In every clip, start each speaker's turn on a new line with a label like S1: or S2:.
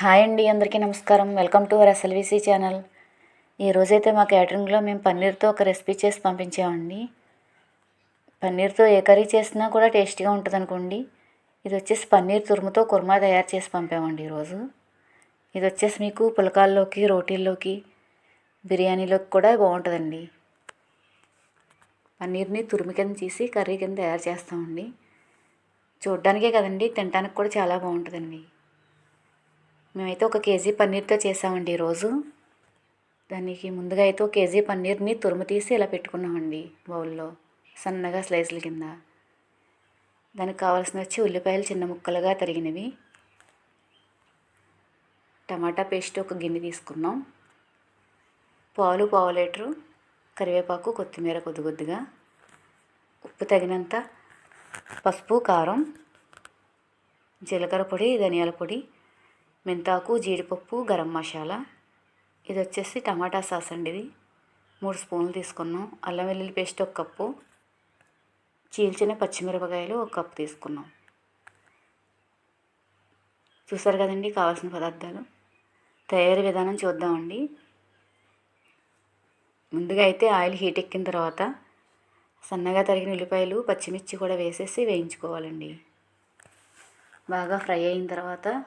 S1: Hi అండి అందరికీ నమస్కారం. Welcome to our SLVC channel. ఈరోజైతే మా క్యాటరింగ్లో మేము పన్నీర్తో ఒక రెసిపీ చేసి పంపించామండి. పన్నీర్తో ఏ కర్రీ చేసినా కూడా టేస్టీగా ఉంటుంది అనుకోండి ఇది వచ్చేసి పన్నీర్ తురుముతో కుర్మా తయారు చేసి పంపామండి ఈరోజు. ఇది వచ్చేసి మీకు పులకాల్లోకి రోటీల్లోకి బిర్యానీలోకి కూడా బాగుంటుందండి. పన్నీర్ని తురుము కింద తీసి కర్రీ కింద తయారు చేస్తామండి. చూడ్డానికే కదండి తినడానికి కూడా చాలా బాగుంటుందండి. మేమైతే ఒక కేజీ పన్నీర్తో చేసామండి ఈరోజు దానికి ముందుగా అయితే ఒక కేజీ పన్నీర్ని తురుము తీసి ఇలా పెట్టుకున్నామండి బౌల్లో సన్నగా స్లైస్ల కింద. దానికి కావాల్సిన వచ్చి ఉల్లిపాయలు చిన్న ముక్కలుగా తరిగినవి. టమాటా పేస్ట్ ఒక గిన్నె తీసుకున్నాం. పాలు పావు లీటరు కరివేపాకు కొత్తిమీర కొద్ది కొద్దిగా. ఉప్పు తగినంత పసుపు కారం జీలకర్ర పొడి ధనియాల పొడి మెంతాకు జీడిపప్పు గరం మసాలా. ఇది వచ్చేసి టమాటా సాస్ అండి ఇది. మూడు స్పూన్లు తీసుకున్నాం. అల్లం వెల్లుల్లి పేస్ట్ ఒక కప్పు. చీల్చిన పచ్చిమిరపకాయలు ఒక కప్పు తీసుకున్నాం. చూసారు కదండి కావాల్సిన పదార్థాలు? తయారీ విధానం చూద్దామండి. ముందుగా అయితే ఆయిల్ హీట్ ఎక్కిన తర్వాత సన్నగా తరిగిన ఉల్లిపాయలు పచ్చిమిర్చి కూడా వేసేసి వేయించుకోవాలండి. బాగా ఫ్రై అయిన తర్వాత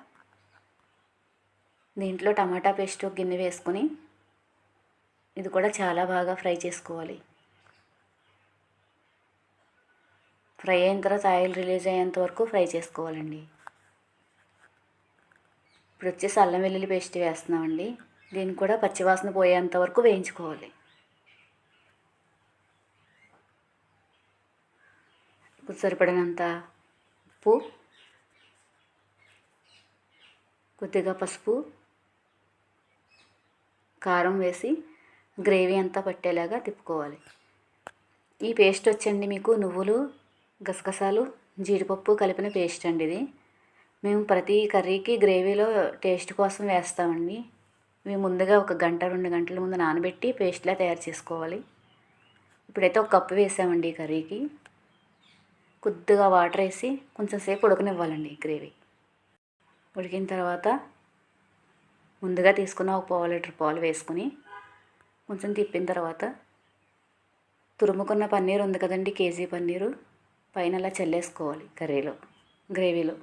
S1: దీంట్లో టమాటా పేస్ట్ ఒక గిన్నె వేసుకొని ఇది కూడా చాలా బాగా ఫ్రై చేసుకోవాలి. ఫ్రై అయిన తర్వాత ఆయిల్ రిలీజ్ అయ్యేంత వరకు ఫ్రై చేసుకోవాలండి. ఇప్పుడు వచ్చేసి అల్లం వెల్లుల్లి పేస్ట్ వేస్తున్నామండి. దీన్ని కూడా పచ్చివాసన పోయేంత వరకు వేయించుకోవాలి. ఇప్పుడు సరిపడినంత ఉప్పు కొద్దిగా పసుపు కారం వేసి గ్రేవీ అంతా పట్టేలాగా తిప్పుకోవాలి. ఈ పేస్ట్ వచ్చండి మీకు నువ్వులు గసగసాలు జీడిపప్పు కలిపిన పేస్ట్ అండి ఇది. మేము ప్రతి కర్రీకి గ్రేవీలో టేస్ట్ కోసం వేస్తామండి. మేము ముందుగా ఒక గంట రెండు గంటల ముందు నానబెట్టి పేస్ట్లా తయారు చేసుకోవాలి. ఇప్పుడైతే ఒక కప్పు వేసామండి ఈ కర్రీకి. కొద్దిగా వాటర్ వేసి కొంచెం సేపు ఉడకనివ్వాలండి గ్రేవీ. ఉడికిన తర్వాత ముందుగా తీసుకున్న ఒక పావు లీటర్ పాలు వేసుకుని కొంచెం తిప్పిన తర్వాత తురుముకున్న పన్నీర్ ఉంది కదండి కేజీ పన్నీరు. పైన అలా చల్లేసుకోవాలి కర్రీలో గ్రేవీలో.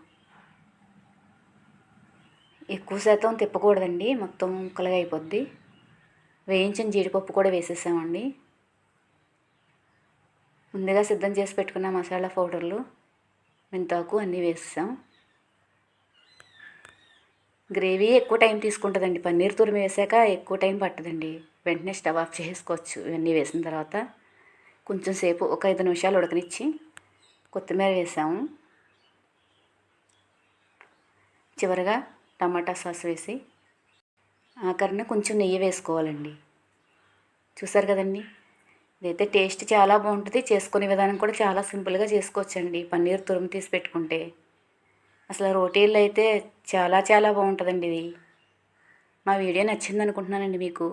S1: ఎక్కువ శాతం తిప్పకూడదండి మొత్తం ముక్కలుగా అయిపోద్ది. వేయించిన జీడిపప్పు కూడా వేసేసామండి. ముందుగా సిద్ధం చేసి పెట్టుకున్న మసాలా పౌడర్లు మెంతాకు అన్నీ వేసేసాం. గ్రేవీ ఎక్కువ టైం తీసుకుంటుందండి. పన్నీర్ తురిమి వేసాక ఎక్కువ టైం పట్టదండి. వెంటనే స్టవ్ ఆఫ్ చేసుకోవచ్చు ఇవన్నీ వేసిన తర్వాత కొంచెం సేపు ఒక ఐదు నిమిషాలు ఉడకనిచ్చి కొత్తిమీర వేసాము. చివరిగా టమాటా సాస్ వేసి ఆఖరిన కొంచెం నెయ్యి వేసుకోవాలండి. చూసారు కదండి? ఇదైతే టేస్ట్ చాలా బాగుంటుంది. చేసుకునే విధానం కూడా చాలా సింపుల్గా చేసుకోవచ్చండి. పన్నీర్ తురుము తీసి పెట్టుకుంటే. అసలు రోటీలు అయితే చాలా చాలా బాగుంటుందండి ఇది. మా వీడియో నచ్చింది అనుకుంటున్నానండి మీకు.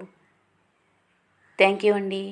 S1: థ్యాంక్ యూ అండి.